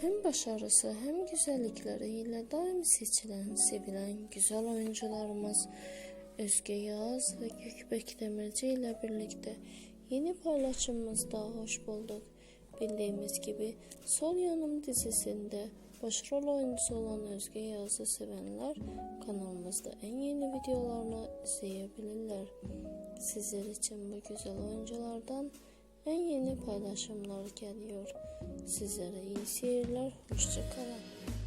Hem başarısı hem güzellikleriyle daim seçilen, sevilen güzel oyuncularımız Özge Yağız ve Gökbek Demirci ile birlikte yeni paylaşımımızda hoş bulduk. Bildiğimiz gibi Sol Yanım dizisinde başrol oyuncusu olan Özge Yağız'ı sevenler kanalımızda en yeni videolarını izleyebilirler. Sizler için bu güzel oyunculardan en yeni paylaşımlar geliyor. Sizlere iyi seyirler, hoşçakalın.